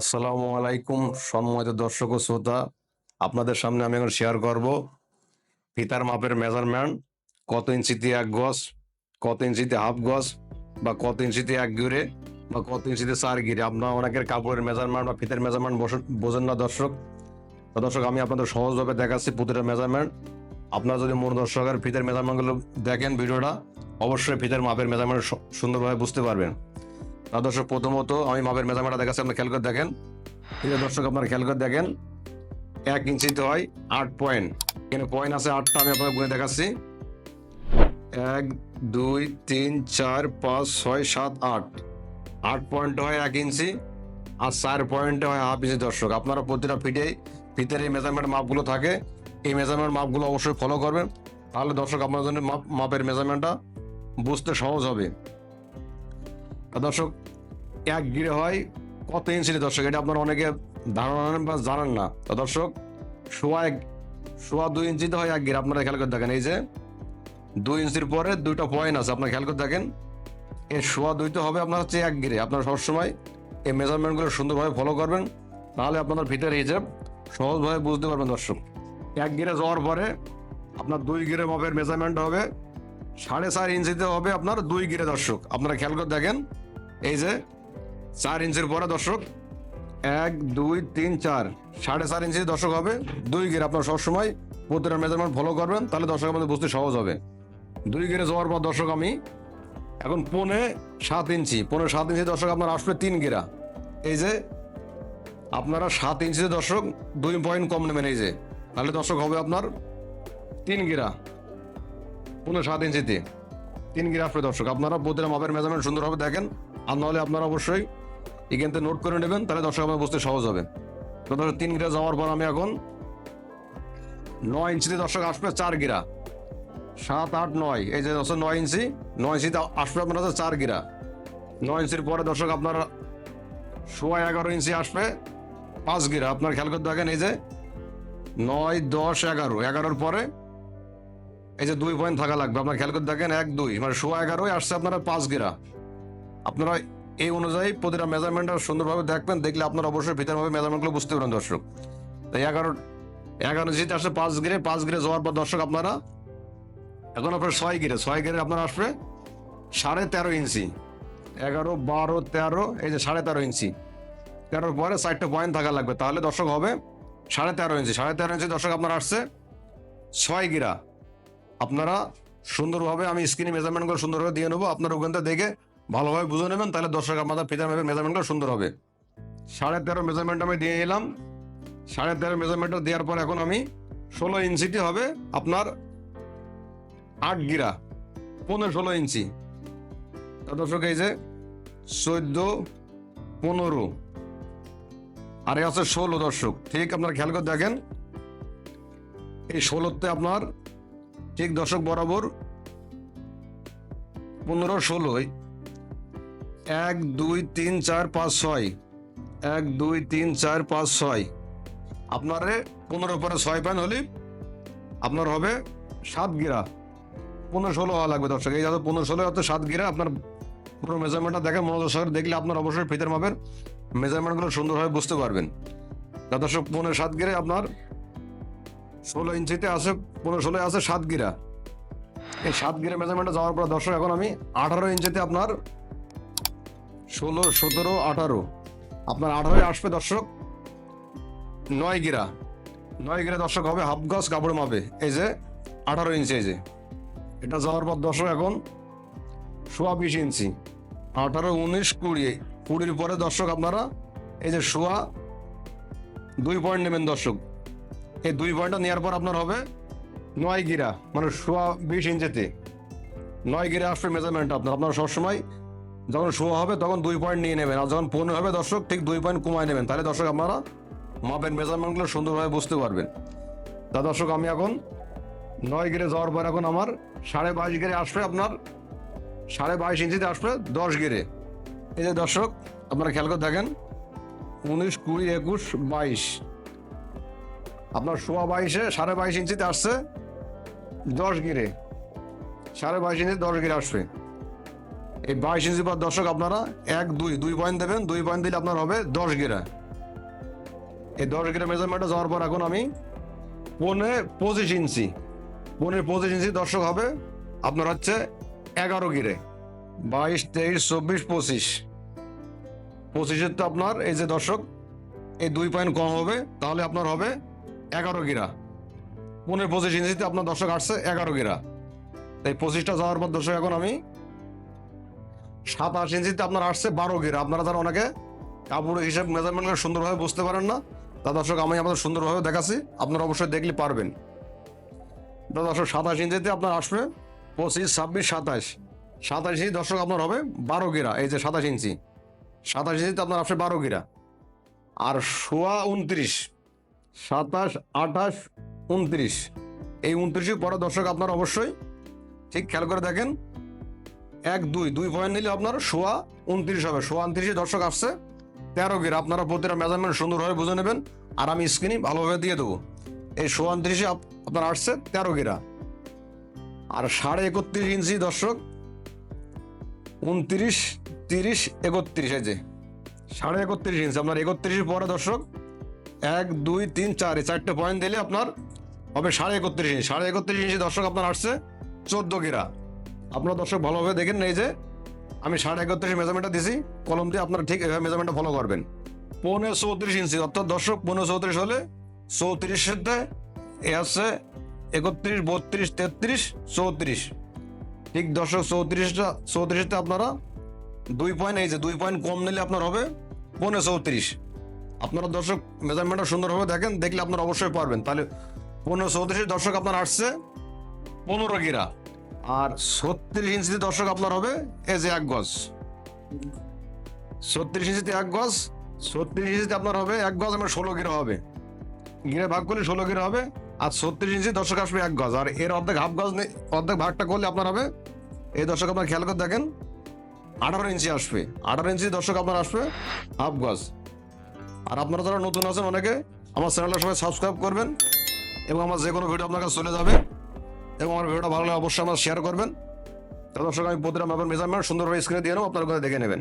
আসসালামু আলাইকুম, সম্মানিত দর্শক ও শ্রোতা। আপনাদের সামনে আমি এখন শেয়ার করব ফিতার মাপের মেজারমেন্ট কত ইঞ্চিতে এক গজ, কত ইঞ্চিতে হাফ গজ, বা কত ইঞ্চিতে এক গিরে, বা কত ইঞ্চিতে চার গিরে। আপনার অনেকের কাপড়ের মেজারমেন্ট বা ফিতার মেজারমেন্ট বোঝেন না দর্শক। দর্শক, আমি আপনাদের সহজভাবে দেখাচ্ছি প্রতিটা মেজারমেন্ট আপনারা যদি মূল দর্শকের ফিতার মেজারমেন্টগুলো দেখেন ভিডিওটা, অবশ্যই ফিতার মাপের মেজারমেন্ট সুন্দরভাবে বুঝতে পারবেন। দর্শক, প্রথমত আমি মাপের মেজারমেন্টটা দেখাচ্ছি আপনি খেয়াল করে দেখেন। এই দর্শক, আপনারা খেয়াল করে দেখেন, এক ইঞ্চিতে হয় আট পয়েন্ট। এখানে পয়েন্ট আছে আটটা, আমি আপনাকে গুনে দেখাচ্ছি। এক, দুই, তিন, চার, পাঁচ, ছয়, সাত, আট। আট পয়েন্ট হয় এক ইঞ্চি, আর চার পয়েন্টে হয় হাফ ইঞ্চি, দর্শক। আপনারা প্রতিটা ফিটেই, ফিতের এই মেজারমেন্ট মাপগুলো থাকে। এই মেজারমেন্ট মাপগুলো অবশ্যই ফলো করবেন। তাহলে দর্শক আপনার জন্য মাপ, মাপের মেজারমেন্টটা বুঝতে সহজ হবে। দর্শক, এক গিরে হয় কত ইঞ্চির দর্শক? এটা আপনারা অনেকে ধারণা বা জানেন না। তো দর্শক, সোয়া এক, সোয়া দুই ইঞ্চিতে হয় এক গিরে। আপনারা খেয়াল করে দেখেন, এই যে দুই ইঞ্চির পরে দুইটা পয়েন্ট আছে। আপনারা খেয়াল করে দেখেন এই সোয়া দুইতে হবে আপনার হচ্ছে এক গিরে। আপনারা সবসময় এই মেজারমেন্টগুলো সুন্দরভাবে ফলো করবেন, তাহলে আপনাদের ভিতরে হিসেব সহজভাবে বুঝতে পারবেন দর্শক। এক গিরে যাওয়ার পরে আপনার দুই গিরে মাপের মেজারমেন্ট হবে। সাড়ে চার ইঞ্চিতে হবে আপনার দুই গিরে দর্শক। আপনারা খেয়াল করে দেখেন এই যে, চার ইঞ্চির পরে দর্শক। এক, দুই, তিন, চার। সাড়ে চার ইঞ্চি দর্শক হবে। দুই গিরে আপনার সবসময় প্রতিটা মেজারমেন্ট ফলো করবেন, তাহলে দর্শক আমাদের বুঝতে সহজ হবে। দুই গিরে যাওয়ার পর দর্শক আমি এখন পনে সাত ইঞ্চি, পনে সাত ইঞ্চি দর্শক আপনার আসবে তিন গিরা এই যে, আপনারা সাত ইঞ্চিতে দর্শক, দুই পয়েন্ট কম নেবেন এই যে। তাহলে দর্শক হবে আপনার তিন গিরা পনেরো সাত ইঞ্চিতে। তিন গিরা আসবে দর্শক, আপনারা প্রতিটা মাপের মেজারমেন্ট সুন্দরভাবে দেখেন, আর নাহলে আপনারা অবশ্যই এখান থেকে নোট করে নেবেন, তাহলে দর্শক আপনার বুঝতে সহজ হবে। তো দর্শক, তিন গিরা যাওয়ার পর আমি এখন নয় ইঞ্চিতে দর্শক আসবে চার গিরা সাত, আট, নয়, এই যে দর্শক নয় ইঞ্চি, নয় ইঞ্চিতে আসবে আপনার হচ্ছে চার গিরা নয় ইঞ্চির পরে দর্শক আপনার সোয়া এগারো ইঞ্চি আসবে পাঁচ গিরা আপনার খেয়াল করতে দেখেন, এই যে নয়, দশ, এগারো, এগারোর পরে এই যে দুই পয়েন্ট থাকা লাগবে, আপনার খেয়াল করে দেখেন, এক, দুই। মানে সোয়া এগারোই আসছে আপনারা পাঁচ গিরা। আপনারা এই অনুযায়ী প্রতিটা মেজারমেন্টটা সুন্দরভাবে দেখবেন, দেখলে আপনারা অবশ্যই ভিতরভাবে মেজারমেন্টগুলো বুঝতে পারেন দর্শক। তাই এগারো এগারো ইঞ্চিতে আসছে পাঁচ গিরে পাঁচ গিরে যাওয়ার পর দর্শক আপনারা, এখন আপনার ছয় গিরে ছয় গিরে আপনার আসবে সাড়ে তেরো ইঞ্চি। এগারো, বারো, তেরো, এই যে সাড়ে তেরো ইঞ্চি। তেরোর পরে চারটে পয়েন্ট থাকা লাগবে। তাহলে দর্শক হবে সাড়ে তেরো ইঞ্চি। সাড়ে তেরো ইঞ্চি দর্শক আপনার আসছে ছয় গিরা। আপনারা সুন্দরভাবে আমি স্ক্রিনে মেজারমেন্টগুলো সুন্দরভাবে দিয়ে নেব। আপনার ওখানটা দেখে ভালোভাবে বুঝে নেবেন, তাহলে দর্শক আপনাদের ফিতার ম্যাপের মেজারমেন্টগুলো সুন্দর হবে। সাড়ে তেরো মেজারমেন্ট আমি দিয়ে এলাম। সাড়ে তেরো মেজারমেন্টটা দেওয়ার পর এখন আমি ষোলো ইঞ্চিটি হবে আপনার আট গিরা পনেরো ষোলো ইঞ্চি। তা দর্শক, এই যে চোদ্দ, পনেরো, আর এই আছে ষোলো দর্শক। ঠিক আপনার খেয়াল করে দেখেন, এই ষোলোতে আপনার ঠিক দশক বরাবর পনেরো ষোলোই এক, দুই, তিন, চার, পাঁচ, ছয়। এক, দুই, তিন, চার, পাঁচ, ছয়। আপনারে পনেরো পরে ছয় পান হলে আপনার হবে সাত গিরা। পনেরো ষোলো হওয়া লাগবে দর্শক। এই যাতে পনেরো ষোলো হচ্ছে সাত গিরা, আপনার পুরো মেজারমেন্টটা দেখেন মনোযোগ সহকারে দেখলে আপনার অবশ্যই ফিতের মাপের মেজারমেন্টগুলো সুন্দরভাবে বুঝতে পারবেন। দর্শক, পনেরো সাত গিরে আপনার ষোলো ইঞ্চিতে আছে, পনেরো ষোলো আছে সাত গিরা এই সাত গিরা মেজারমেন্টে যাওয়ার পর দর্শক, এখন আমি আঠারো ইঞ্চিতে আপনার ষোলো, সতেরো, আঠারো। আপনার আঠারোয় আসবে দর্শক নয় গিরা। নয় গিরা দর্শক হবে হাফ গজ কাপড় মাপে। এই যে আঠারো ইঞ্চি, এই যে। এটা যাওয়ার পর দর্শক, এখন সোয়া বিশ ইঞ্চি। আঠারো, উনিশ, কুড়ি। কুড়ির পরে দর্শক আপনারা এই যে সোয়া দুই পয়েন্ট নেবেন দর্শক। এই দুই পয়েন্টটা নেওয়ার পর আপনার হবে নয় গিরা মানে শোয়া বিশ ইঞ্চিতে। নয় গিরা আসবে মেজারমেন্ট আপনার। আপনারা সবসময় যখন শোয়া হবে তখন দুই পয়েন্ট নিয়ে নেবেন। আর যখন পনেরো হবে দর্শক, ঠিক দুই পয়েন্ট কমায় নেবেন। তাহলে দর্শক আপনারা মাপের মেজারমেন্টগুলো সুন্দরভাবে বুঝতে পারবেন। তা দর্শক, আমি এখন নয় গিরে যাওয়ার পর এখন আমার সাড়ে বাইশ গিরে আসবে আপনার, সাড়ে বাইশ ইঞ্চিতে আসবে দশ গিরে। এই যে দর্শক, আপনারা খেয়াল করে দেখেন, উনিশ কুড়ি একুশ বাইশ। আপনার সোয়া বাইশে সাড়ে বাইশ ইঞ্চিতে আসছে দশ গিরে। সাড়ে বাইশ ইঞ্চি দশ গিরে আসবে। এই বাইশ ইঞ্চি পর দর্শক আপনারা এক, দুই দুই পয়েন্ট দেবেন, দুই পয়েন্ট দিলে আপনার হবে দশ গিরা। এই দশ গিরা মেজারমেন্টে যাওয়ার পর এখন আমি পনে পঁচিশ ইঞ্চি, পনে পঁচিশ ইঞ্চি দর্শক হবে আপনার হচ্ছে এগারো গিরে। বাইশ, তেইশ, চব্বিশ, পঁচিশ। পঁচিশের তো আপনার এই যে দর্শক, এই দুই পয়েন্ট কম হবে, তাহলে আপনার হবে এগারো গিরা। পনেরো পঁচিশ ইঞ্চিতে আপনার দর্শক আসছে এগারো গিরা। তাই পঁচিশটা যাওয়ার পর দর্শক, এখন আমি সাতাশ ইঞ্চিতে আপনার আসছে বারো গিরা। আপনারা যারা অনেকে কাপড়ের হিসাব মেজারমেন্ট সুন্দরভাবে বুঝতে পারেন না, তা দর্শক, আমি আপনাদের সুন্দরভাবে দেখাচ্ছি। আপনারা অবশ্যই দেখলে পারবেন। তা দর্শক, সাতাশ ইঞ্চিতে আপনার আসবে পঁচিশ, ছাব্বিশ, সাতাশ। সাতাশ ইঞ্চি দর্শক, আপনার হবে বারো গিরা। এই যে সাতাশ ইঞ্চি। সাতাশ ইঞ্চিতে আপনার আসবে বারো গিরা। আর সোয়া উনত্রিশ সাতাশ, আঠাশ, উনত্রিশ। এই উনত্রিশের পরে দর্শক আপনার অবশ্যই ঠিক খেয়াল করে দেখেন। এক, দুই দুই পয়েন্ট নিলে আপনার সোয়া উনত্রিশ হবে। সোয়া উনত্রিশে দর্শক আসছে, তেরো গিরা। আপনারা প্রতিটা মেজারমেন্ট সুন্দরভাবে বুঝে নেবেন। আর আমি স্ক্রিনে ভালোভাবে দিয়ে দেবো। এই সোয়া উনত্রিশে আপ- আপনার আসছে তেরো গিরা। আর সাড়ে একত্রিশ ইঞ্চি দর্শক, উনত্রিশ, তিরিশ, একত্রিশ, এই যে। সাড়ে একত্রিশ ইঞ্চি। আপনার একত্রিশের পরে দর্শক এক, দুই, তিন, চার, এই চারটে পয়েন্ট দিলে আপনার হবে সাড়ে একত্রিশ ইঞ্চি সাড়ে একত্রিশ ইঞ্চি দর্শক আপনার আসছে চোদ্দ গিরা আপনার দর্শক ভালোভাবে দেখেন এই যে আমি সাড়ে একত্রিশ মেজারমেন্টটা দিছি, কলম দিয়ে আপনারা ঠিক এভাবে মেজারমেন্টটা ফলো করবেন। পৌনে চৌত্রিশ ইঞ্চি অর্থাৎ দর্শক পৌনে চৌত্রিশ হলে চৌত্রিশের এ আছে একত্রিশ, বত্রিশ, তেত্রিশ, চৌত্রিশ। ঠিক দর্শক, চৌত্রিশটা চৌত্রিশটা আপনারা দুই পয়েন্ট এই যে দুই পয়েন্ট কম নিলে আপনার হবে পৌনে চৌত্রিশ। আপনারা দর্শক মেজারমেন্টটা সুন্দরভাবে দেখেন, দেখলে আপনারা অবশ্যই পারবেন। তাহলে পনেরো চৌত্রিশ দর্শক আপনার আসছে, পনেরো গিরা। আর ছত্রিশ ইঞ্চিতে দর্শক আপনার হবে, এই যে এক গজ। ছত্রিশ ইঞ্চিতে এক গজ, ছত্রিশ ইঞ্চিতে আপনার হবে এক গজ, আমার ষোলো গিরা হবে। গিরে ভাগ করলে ষোলো গিরা হবে, আর ছত্রিশ ইঞ্চি দর্শক আসবে এক গজ। আর এর অর্ধেক হাফ গজ অর্ধেক ভাগটা করলে আপনার হবে, এই দর্শক আপনার খেয়াল করে দেখেন, আঠারো ইঞ্চি আসবে। আঠারো ইঞ্চি দর্শক আপনার আসবে, হাফ গজ। আর আপনারা যারা নতুন আছেন অনেকে, আমার চ্যানেলটা সবাই সাবস্ক্রাইব করবেন এবং আমার যে কোনো ভিডিও আপনার কাছে চলে যাবে। এবং আমার ভিডিওটা ভালো লাগে অবশ্যই আমার শেয়ার করবেন। দর্শক, আমি প্রতিটা ম্যাপের মেজারমেন্ট সুন্দরভাবে স্ক্রিনে দিয়ে নেব, আপনারা দেখে নেবেন।